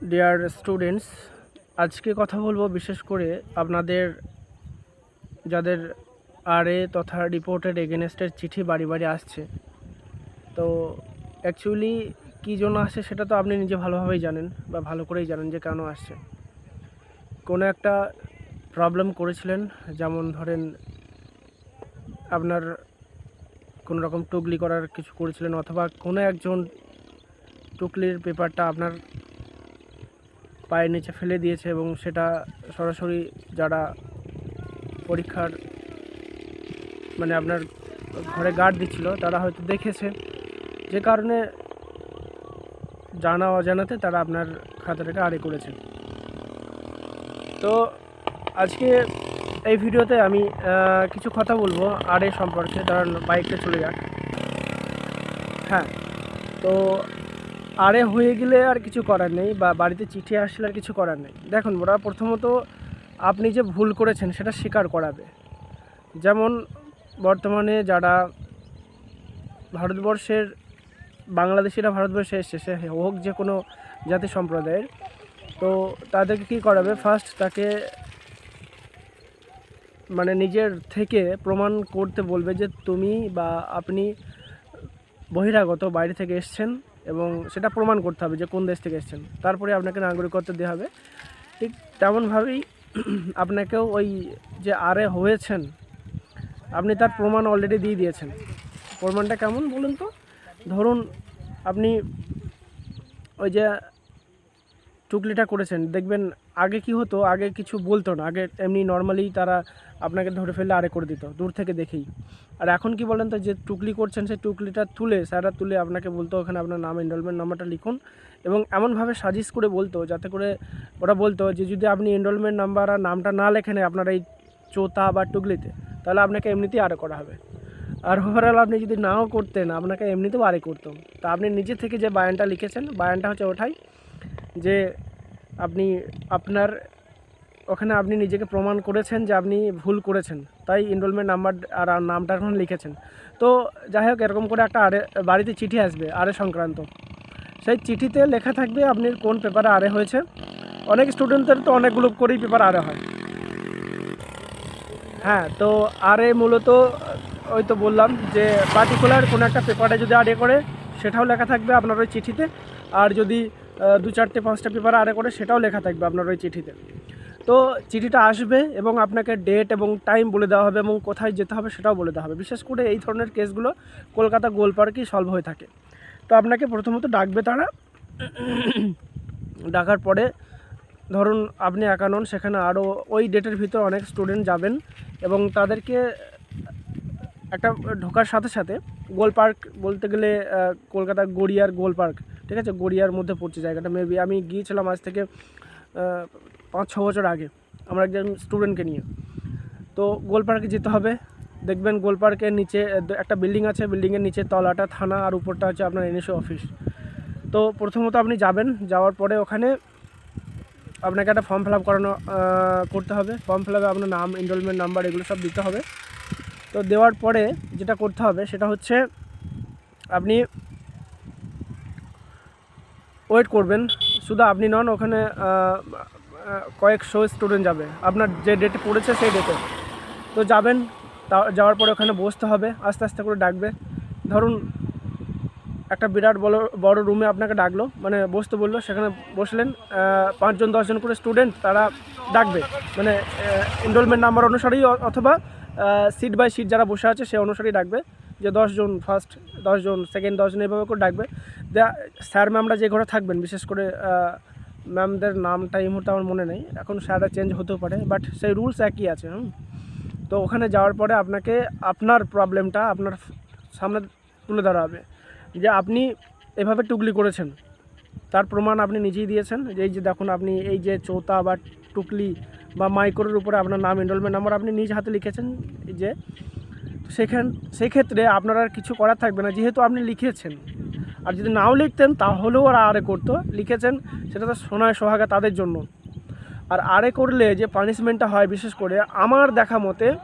Dear students আজকে কথা বলব বিশেষ করে আপনাদের যাদের আরএ তথা রিপোর্টেড এগেনস্টের চিঠি বাড়ি বাড়ি আসছে। তো অ্যাকচুয়ালি কী জন্য আসছে সেটা তো আপনি নিজে ভালোভাবেই জানেন বা ভালো করেই জানেন যে কেন আসছে। কোনো একটা প্রবলেম করেছিলেন, যেমন ধরেন আপনার কোনো রকম টুকলি করার কিছু করেছিলেন, অথবা কোনো একজন টুকলির পেপারটা আপনার পায়ের নিচে ফেলে দিয়েছে এবং সেটা সরাসরি যারা পরীক্ষার মানে আপনার ঘরে গার্ড দিচ্ছিল, তারা হয়তো দেখেছে। যে কারণে জানা অজানাতে তারা আপনার খাতাটাকে আড়ে করেছে। তো আজকে এই ভিডিওতে আমি কিছু কথা বলব আড়ে সম্পর্কে, তার বাইকটা চলে যাক। হ্যাঁ তো আরে হয়ে গেলে আর কিছু করার নেই বা বাড়িতে চিঠি আসলে আর কিছু করার নেই। দেখুন, ওরা প্রথমত আপনি যে ভুল করেছেন সেটা স্বীকার করাবে। যেমন বর্তমানে যারা ভারতবর্ষের, বাংলাদেশিরা ভারতবর্ষে এসছে, সে হোক যে কোনো জাতি সম্প্রদায়ের, তো তাদেরকে কী করাবে? ফার্স্ট তাকে মানে নিজের থেকে প্রমাণ করতে বলবে যে তুমি বা আপনি বহিরাগত বাইরে থেকে এসছেন। এবং সেটা প্রমাণ করতে হবে যে কোন দেশ থেকে এসছেন। তারপরে আপনাকে নাগরিকত্ব দেওয়া হবে। ঠিক তেমনভাবেই আপনাকেও ওই যে আরে হয়েছেন, আপনি তার প্রমাণ অলরেডি দিয়ে দিয়েছেন। প্রমাণটা কেমন বলুন তো? ধরুন আপনি ওই যে টুকলিটা করেছেন, দেখবেন আগে কি হতো? আগে কিছু বলতো না। আগে এমনি নর্মালি তারা আপনাকে ধরে ফেললে আরে করে দিত, দূর থেকে দেখেই। আর এখন কি বলেন তো, যে টুকলি করছেন সেই টুকলিটা তুলে, স্যাররা তুলে আপনাকে বলতো, ওখানে আপনার নাম এনরোলমেন্ট নাম্বারটা লিখুন। এবং এমনভাবে সাজিশ করে বলতো, যাতে করে ওরা বলতো যে, যদি আপনি এনরোলমেন্ট নাম্বার আর নামটা না লেখেন আপনার এই চোতা বা টুকলিতে, তাহলে আপনাকে এমনিতেই আরে করা হবে। আর ওভারঅল আপনি যদি নাও করতেন, আপনাকে এমনিতেও আরে করতো। তা আপনি নিজে থেকে যে বায়ানটা লিখেছেন, বায়ানটা হচ্ছে ওঠাই যে আপনি আপনার, ওখানে আপনি নিজেকে প্রমাণ করেছেন যে আপনি ভুল করেছেন। তাই এনরোলমেন্ট নাম্বার আর নামটা এখন লিখেছেন। তো যাই হোক, এরকম করে একটা আরে, বাড়িতে চিঠি আসবে, আরে সংক্রান্ত। সেই চিঠিতে লেখা থাকবে আপনি কোন পেপারে আরে হয়েছে। অনেক স্টুডেন্টদের তো অনেকগুলো করেই পেপার আরে হয়। হ্যাঁ তো আরে মূলত, ওই তো বললাম যে পার্টিকুলার কোনো একটা পেপারে যদি আরে করে, সেটাও লেখা থাকবে আপনার ওই চিঠিতে। আর যদি দু চারটে, পাঁচটা পেপার আরে করে সেটাও লেখা থাকবে আপনার ওই চিঠিতে। তো চিঠিটা আসবে এবং আপনাকে ডেট এবং টাইম বলে দেওয়া হবে এবং কোথায় যেতে হবে সেটাও বলে দেওয়া হবে। বিশেষ করে এই ধরনের কেসগুলো কলকাতা গোল পার্কেই সলভ হয়ে থাকে। তো আপনাকে প্রথমত ডাকবে তারা। ডাকার পরে ধরুন আপনি একা নন, সেখানে আরও ওই ডেটের ভিতর অনেক স্টুডেন্ট যাবেন এবং তাদেরকে একটা ঢোকার সাথে সাথে গোল পার্ক বলতে গেলে কলকাতা গড়িয়ার গোল পার্ক ঠিক আছে, গড়িয়ার মধ্যে পড়ছে জায়গাটা মেবি আমি গিয়েছিলাম আজ থেকে পাঁচ, ছ বছর আগে, আমার একজন স্টুডেন্টকে নিয়ে। তো গোল পার্কে যেতে হবে, দেখবেন গোল পার্কের নিচে একটা বিল্ডিং আছে বিল্ডিংয়ের নিচে তলাটা, থানা, আর উপরটা হচ্ছে আপনার এনএসও অফিস তো প্রথমত আপনি যাবেন, যাওয়ার পরে ওখানে আপনাকে একটা ফর্ম ফিল আপ করানো করতে হবে। ফর্ম ফিল আপে আপনার নাম এনরোলমেন্ট নাম্বার এগুলো সব দিতে হবে। তো দেওয়ার পরে যেটা করতে হবে, সেটা হচ্ছে আপনি ওয়েট করবেন। শুধু আপনি নন, ওখানে কয়েকশো স্টুডেন্ট যাবে। আপনার যে ডেটে পড়েছে সেই ডেটে তো যাবেন যাওয়ার পরে ওখানে বসতে হবে, আস্তে আস্তে করে ডাকবে। ধরুন, একটা বিরাট বড় বড় রুমে আপনাকে ডাকলো মানে বসতে বলল, সেখানে বসলেন পাঁচজন, দশজন করে স্টুডেন্ট তারা ডাকবে। মানে এনরোলমেন্ট নাম্বার অনুসারেই অথবা সিট বাই সিট যারা বসে আছে, সে অনুসারেই ডাকবে। যে দশজন ফার্স্ট দশজন সেকেন্ড দশজন এভাবে করে ডাকবে। স্যার ম্যামরা যে ঘরে থাকবেন, বিশেষ করে ম্যামদের নামটা এই মুহূর্তে আমার মনে নেই। এখন স্যাররা চেঞ্জ হতেও পারে বাট সেই রুলস একই আছে, হুম? তো ওখানে যাওয়ার পরে আপনাকে, আপনার প্রবলেমটা আপনার সামনে তুলে ধরা হবে যে আপনি এভাবে টুকলি করেছেন, তার প্রমাণ আপনি নিজেই দিয়েছেন। যে এই যে দেখুন, আপনি এই যে চৌতা বা টুকলি বা মাইক্রোর উপরে আপনার নাম এনরোলমেন্ট নাম্বার আপনি নিজ হাতে লিখেছেন যে সেখান, সেক্ষেত্রে আপনার আর কিছু করার থাকবে না, যেহেতু আপনি লিখেছেন। আর যদি নাও লিখতেন, তাহলেও ওরা আরে করতো। লিখেছেন, সেটা তো সোনায় সোহাগা তাদের জন্য। আর আরে করলে যে পানিশমেন্টটা হয়, বিশেষ করে আমার দেখা মতে,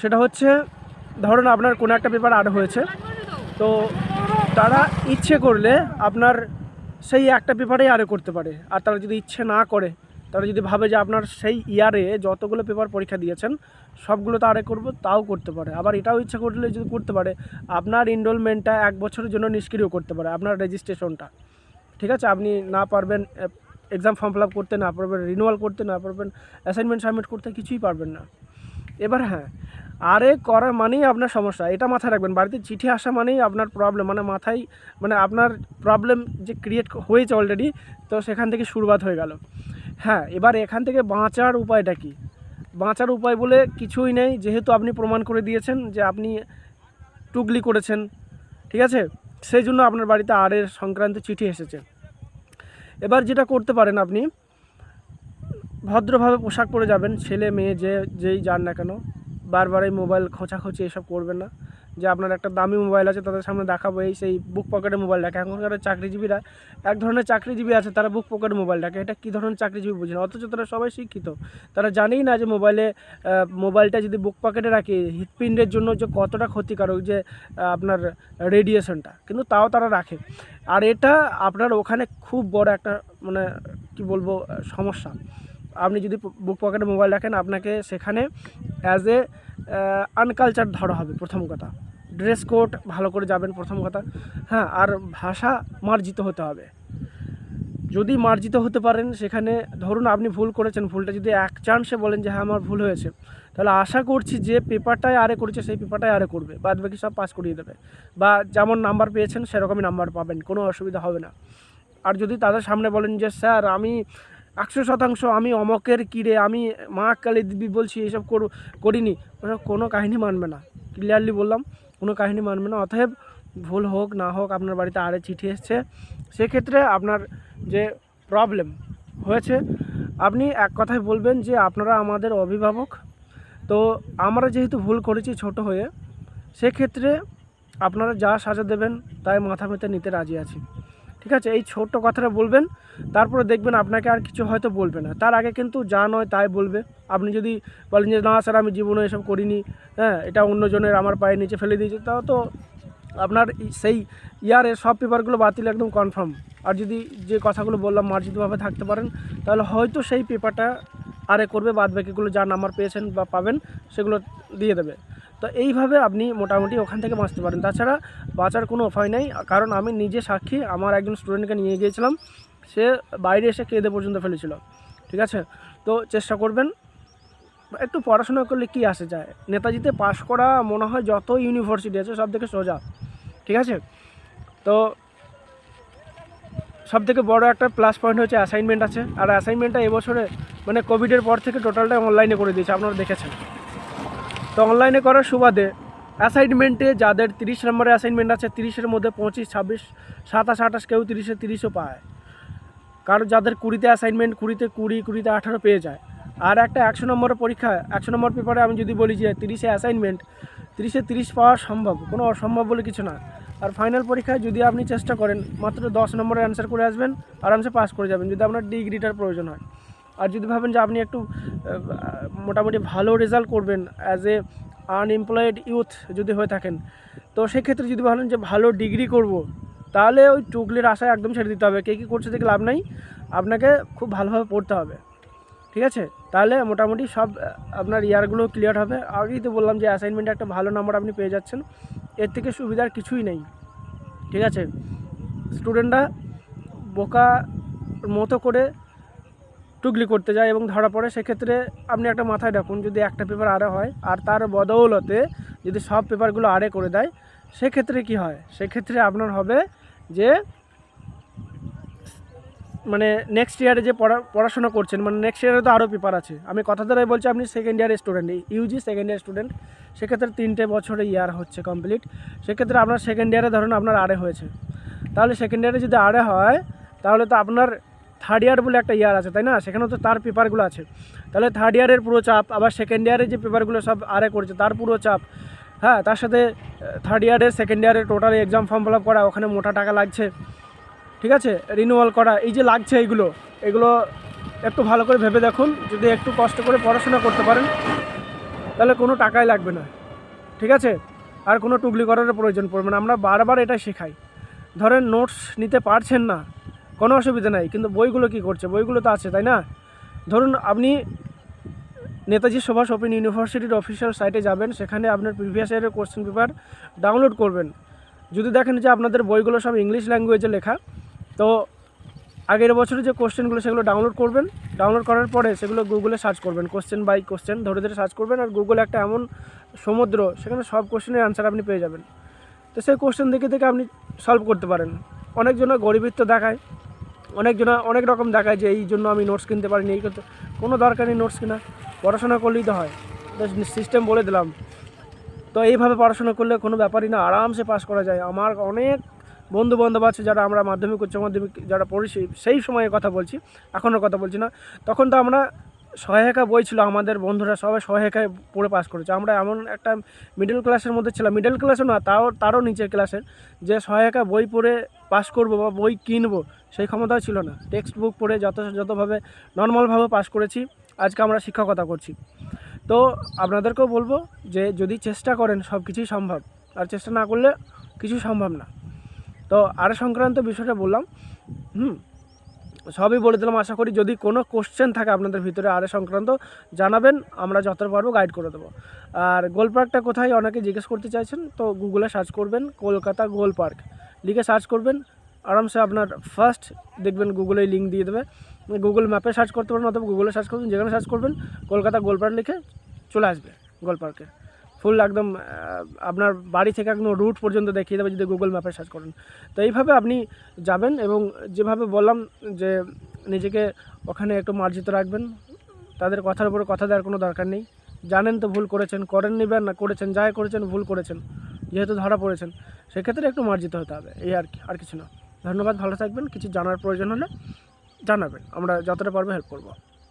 সেটা হচ্ছে, ধরুন আপনার কোনো একটা পেপার আরে হয়েছে, তো তারা ইচ্ছে করলে আপনার সেই একটা পেপারেই আরে করতে পারে। আর তারা যদি ইচ্ছে না করে তারা যদি ভাবে যে আপনার সেই ইয়ারে যতগুলো পেপার পরীক্ষা দিয়েছেন, সবগুলো তো আরে করব, তাও করতে পারে। আবার এটাও ইচ্ছা করলে যদি করতে পারে, আপনার এনরোলমেন্টটা এক বছরের জন্য নিষ্ক্রিয় করতে পারে, আপনার রেজিস্ট্রেশনটা ঠিক আছে? আপনি না পারবেন এক্সাম ফর্ম ফিল আপ করতে, না পারবেন রিনিউয়াল করতে, না পারবেন অ্যাসাইনমেন্ট সাবমিট করতে কিছুই পারবেন না। এবার হ্যাঁ আরে করা মানেই আপনার সমস্যা, এটা মাথায় রাখবেন। বাড়িতে চিঠি আসা মানেই আপনার প্রবলেম মানে মাথায় মানে আপনার প্রবলেম যে ক্রিয়েট হয়েছে অলরেডি তো সেখান থেকে শুরুয়াত হয়ে গেল। হ্যাঁ এবার এখান থেকে বাঁচার উপায়টা কি? বাঁচার উপায় বলে কিছুই নেই, যেহেতু আপনি প্রমাণ করে দিয়েছেন যে আপনি টুগলি করেছেন, ঠিক আছে? সেই জন্য আপনার বাড়িতে আরের সংক্রান্ত চিঠি এসেছে। এবার যেটা করতে পারেন আপনি, ভদ্রভাবে পোশাক পরে যাবেন, ছেলে, মেয়ে, যে, যেই যান না কেন বারবার এই মোবাইল খোঁচাখোঁচি এসব করবেন না। যে আপনার একটা দামি মোবাইল আছে, তাদের সামনে দেখাবো এই সেই বুক পকেটের মোবাইল ডাকে এখনকার চাকরিজীবীরা এক ধরনের চাকরিজীবী আছে, তারা বুক পকেট মোবাইল ডাকে এটা কী ধরনের চাকরিজীবী বুঝে না। অথচ তারা সবাই শিক্ষিত। তারা জানেই না যে মোবাইলে মোবাইলটা যদি বুক পকেটে রাখি, হৃৎপিণ্ডের জন্য যে কতটা ক্ষতিকারক যে আপনার রেডিয়েশনটা কিন্তু তাও তারা রাখে। আর এটা আপনার ওখানে খুব বড় একটা মানে কি বলব সমস্যা। আপনি যদি বুক পকেটে মোবাইল রাখেন, আপনাকে সেখানে অ্যাজ এ আনকালচার ধরা হবে প্রথম কথা। ড্রেস কোড ভালো করে যাবেন প্রথম কথা। হ্যাঁ আর ভাষা মার্জিত হতে হবে। যদি মার্জিত হতে পারেন, সেখানে ধরুন আপনি ভুল করেছেন, ভুলটা যদি এক চান্সে বলেন যে হ্যাঁ আমার ভুল হয়েছে। তাহলে আশা করছি যে পেপারটায় আরে করেছে, সেই পেপারটাই আরে করবে। বাদ বাকি সব পাস করিয়ে দেবে। বা যেমন নাম্বার পেয়েছেন, সেরকমই নাম্বার পাবেন, কোনো অসুবিধা হবে না। আর যদি তাদের সামনে বলেন যে, স্যার, আমি একশো শতাংশ আমি অমকের কিরে, আমি মা কালী দিবি বলছি এসব করু, করিনি। ওসব কোনো কাহিনী মানবে না। ক্লিয়ারলি বললাম, কোনো কাহিনী মানবে না। অতএব ভুল হোক, না হোক, আপনার বাড়িতে আরে চিঠি এসছে। সেক্ষেত্রে আপনার যে প্রবলেম হয়েছে, আপনি এক কথায় বলবেন যে আপনারা আমাদের অভিভাবক। তো আমরা যেহেতু ভুল করেছি ছোট হয়ে, সেক্ষেত্রে আপনারা যা সাজা দেবেন, তাই মাথা পেতে নিতে রাজি আছি। ঠিক আছে? এই ছোট্ট কথাটা বলবেন, তারপরে দেখবেন আপনাকে আর কিছু হয়তো বলবে না। তার আগে কিন্তু যা নয় তাই বলবে। আপনি যদি বলেন যে, না স্যার, আমি জীবনে এসব করিনি। হ্যাঁ এটা অন্যজনের আমার পায়ে নিচে ফেলে দিয়েছে। তাও তো আপনার সেই ইয়ারের সব পেপারগুলো বাতিল একদম কনফার্ম। আর যদি যে কথাগুলো বললাম মার্জিতভাবে থাকতে পারেন, তাহলে হয়তো সেই পেপারটা আরে করবে বাদ বাকিগুলো যা নাম্বার পেয়েছেন বা পাবেন, সেগুলো দিয়ে দেবে। তো এইভাবে আপনি মোটামুটি ওখান থেকে বাঁচতে পারেন। তাছাড়া বাঁচার কোনো উপায় নেই, কারণ আমি নিজে সাক্ষী, আমার একজন স্টুডেন্টকে নিয়ে গিয়েছিলাম, সে বাইরে এসে কেঁদে পর্যন্ত ফেলেছিল, ঠিক আছে? তো চেষ্টা করবেন, একটু পড়াশোনা করলে কি আসে যায়? নেতাজিতে পাশ করা মনে হয় যত ইউনিভার্সিটি আছে, সব থেকে সোজা, ঠিক আছে? তো সব থেকে বড় একটা প্লাস পয়েন্ট হচ্ছে অ্যাসাইনমেন্ট আছে, আর অ্যাসাইনমেন্টটা এবছরে মানে কোভিডের পর থেকে টোটালটা অনলাইনে করে দিয়েছে, আপনারা দেখেছেন। তো অনলাইনে করার সুবাদে অ্যাসাইনমেন্টে যাদের তিরিশ নম্বরের অ্যাসাইনমেন্ট আছে, তিরিশের মধ্যে পঁচিশ, ছাব্বিশ, সাতাশ, আঠাশ কেউ তিরিশে, তিরিশও পায়। কারণ যাদের কুড়িতে অ্যাসাইনমেন্ট কুড়িতে কুড়ি, কুড়িতে আঠারো পেয়ে যায়। আর একটা একশো নম্বরের পরীক্ষা একশো নম্বর পেপারে আমি যদি বলি যে তিরিশে অ্যাসাইনমেন্ট তিরিশে তিরিশ পাওয়া সম্ভব, কোনো অসম্ভব বলে কিছু না। আর ফাইনাল পরীক্ষায় যদি আপনি চেষ্টা করেন, মাত্র দশ নম্বরের অ্যান্সার করে আসবেন আরামসে পাস করে যাবেন, যদি আপনার ডিগ্রিটার প্রয়োজন হয়। আর যদি ভাবেন যে আপনি একটু মোটামুটি ভালো রেজাল্ট করবেন অ্যাজ এ আনএমপ্লয়েড ইউথ যদি হয়ে থাকেন, তো সেক্ষেত্রে যদি ভাবেন যে ভালো ডিগ্রি করব, তাহলে ওই টুকলির আশায় একদম ছেড়ে দিতে হবে। কে কী করছে দেখে লাভ নাই, আপনাকে খুব ভালোভাবে পড়তে হবে। ঠিক আছে? তাহলে মোটামুটি সব আপনার ইয়ারগুলো ক্লিয়ার হবে। আগেই তো বললাম যে অ্যাসাইনমেন্টে একটা ভালো নাম্বার আপনি পেয়ে যাচ্ছেন। এর থেকে সুবিধার কিছুই নেই। ঠিক আছে? স্টুডেন্টরা বোকা মতো করে টুকলি করতে যায় এবং ধরা পড়ে, সেক্ষেত্রে আপনি একটা মাথায় রাখুন যদি একটা পেপার আরে হয় আর তার বদৌলতে যদি সব পেপারগুলো আরে করে দেয়, সেক্ষেত্রে কি হয়? সেক্ষেত্রে আপনার হবে যে মানে নেক্সট ইয়ারে যে পড়া, পড়াশোনা করছেন মানে নেক্সট ইয়ারে তো আরও পেপার আছে। আমি কথা দ্বারাই বলছি, আপনি সেকেন্ড ইয়ারের student UG second year student সেক্ষেত্রে তিনটে বছরে ইয়ার হচ্ছে কমপ্লিট সেক্ষেত্রে আপনার সেকেন্ড ইয়ারে ধরুন আপনার আরে হয়েছে। তাহলে সেকেন্ড ইয়ারে যদি আরে হয়, তাহলে তো আপনার থার্ড ইয়ার বলে একটা ইয়ার আছে, তাই না? সেখানেও তো তার পেপারগুলো আছে। তাহলে থার্ড ইয়ারের পুরো চাপ, আবার সেকেন্ড ইয়ারের যে পেপারগুলো সব আরে করছে, তার পুরো চাপ। হ্যাঁ তার সাথে থার্ড ইয়ারের সেকেন্ড ইয়ারের total exam form fill up করা, ওখানে মোটা টাকা লাগছে। ঠিক আছে? রিনিউয়াল করা, এই যে লাগছে এইগুলো, এগুলো একটু ভালো করে ভেবে দেখুন। যদি একটু কষ্ট করে পড়াশোনা করতে পারেন, তাহলে কোনো টাকাই লাগবে না। ঠিক আছে? আর কোনো টুকলি করার প্রয়োজন পড়বে না। আমরা বারবার এটা শেখাই। ধরেন নোটস নিতে পারছেন না কোনো অসুবিধা নাই, কিন্তু বইগুলো কি করছে? বইগুলো তো আছে, তাই না? ধরুন আপনি নেতাজি সুভাষ ওপেন ইউনিভার্সিটির অফিসিয়াল সাইটে যাবেন, সেখানে আপনার প্রিভিয়াস ইয়ারের কোশ্চেন পেপার ডাউনলোড করবেন। যদি দেখেন যে আপনাদের বইগুলো সব ইংলিশ ল্যাঙ্গুয়েজে লেখা, তো আগের বছরের যে কোশ্চেনগুলো সেগুলো ডাউনলোড করবেন। ডাউনলোড করার পরে সেগুলো গুগলে সার্চ করবেন, কোশ্চেন বাই কোশ্চেন ধরে ধরে সার্চ করবেন, আর গুগল একটা এমন সমুদ্র, সেখানে সব কোশ্চেনের অ্যান্সার আপনি পেয়ে যাবেন। তো সেই কোশ্চেন দেখে দেখে আপনি সলভ করতে পারেন। অনেকজনের গরিবিত্ব দেখায়। অনেকজনা অনেক রকম দেখায় যে এই জন্য আমি নোটস কিনতে পারিনি, এই করতে। কোনো দরকার নেই নোটস কেনা পড়াশোনা করলেই তো হয়। তো সিস্টেম বলে দিলাম। তো এইভাবে পড়াশোনা করলে কোনো ব্যাপারই না, আরামসে পাস করা যায়। আমার অনেক বন্ধু বান্ধব আছে যারা আমরা মাধ্যমিক, উচ্চ মাধ্যমিক যারা পড়েছি সেই সময়ে কথা বলছি, এখনও কথা বলছি না। তখন তো আমরা সহায়িকা বই ছিল আমাদের বন্ধুরা সবাই সহায়িকায় পড়ে পাস করেছে। আমরা এমন একটা মিডল ক্লাসের মধ্যে ছিলাম। মিডল ক্লাসও না, তাও, তারও নিচের ক্লাসের যে সহায়িকা বই পড়ে পাস করব বা বই কিনবো, সেই ক্ষমতাও ছিল না। টেক্সট বুক পড়ে যত, যতভাবে নর্মালভাবে পাস করেছি, আজকে আমরা শিক্ষকতা করছি। তো আপনাদেরকেও বলব যে, যদি চেষ্টা করেন সব কিছুই সম্ভব। আর চেষ্টা না করলে কিছু সম্ভব না। তো আর সংক্রান্ত বিষয়টা বললাম। হুম? সবই বলে দিলাম, আশা করি যদি কোনো কোশ্চেন থাকে আপনাদের ভিতরে আরে সংক্রান্ত, জানাবেন, আমরা যতটা পারব গাইড করে দেবো। আর গোল পার্কটা কোথায় অনেকে জিজ্ঞেস করতে চাইছেন, তো গুগলে সার্চ করবেন, কলকাতা গোল পার্ক। লিখে সার্চ করবেন, আরামসে আপনার ফার্স্ট দেখবেন গুগলে লিঙ্ক দিয়ে দেবে। গুগল ম্যাপে সার্চ করতে পারেন অথবা গুগলে সার্চ করবেন, যেখানে সার্চ করবেন, কলকাতা গোল পার্ক লিখে চলে আসবে গোল পার্কে। ফুল একদম আপনার বাড়ি থেকে একদম রুট পর্যন্ত দেখিয়ে দেবে যদি গুগল ম্যাপে সার্চ করেন। তো এইভাবে আপনি যাবেন এবং যেভাবে বললাম যে নিজেকে ওখানে একটু মার্জিত রাখবেন, তাদের কথার উপরে কথা দেওয়ার কোনো দরকার নেই। জানেন তো ভুল করেছেন, করেন নিবেন না করেছেন, যাই করেছেন, ভুল করেছেন, যেহেতু ধরা পড়েছেন, সেক্ষেত্রে একটু মার্জিত হতে হবে, এই আর কি, আর কিছু না। ধন্যবাদ, ভালো থাকবেন, কিছু জানার প্রয়োজন হলে জানাবেন, আমরা যতটা পারব হেল্প করব।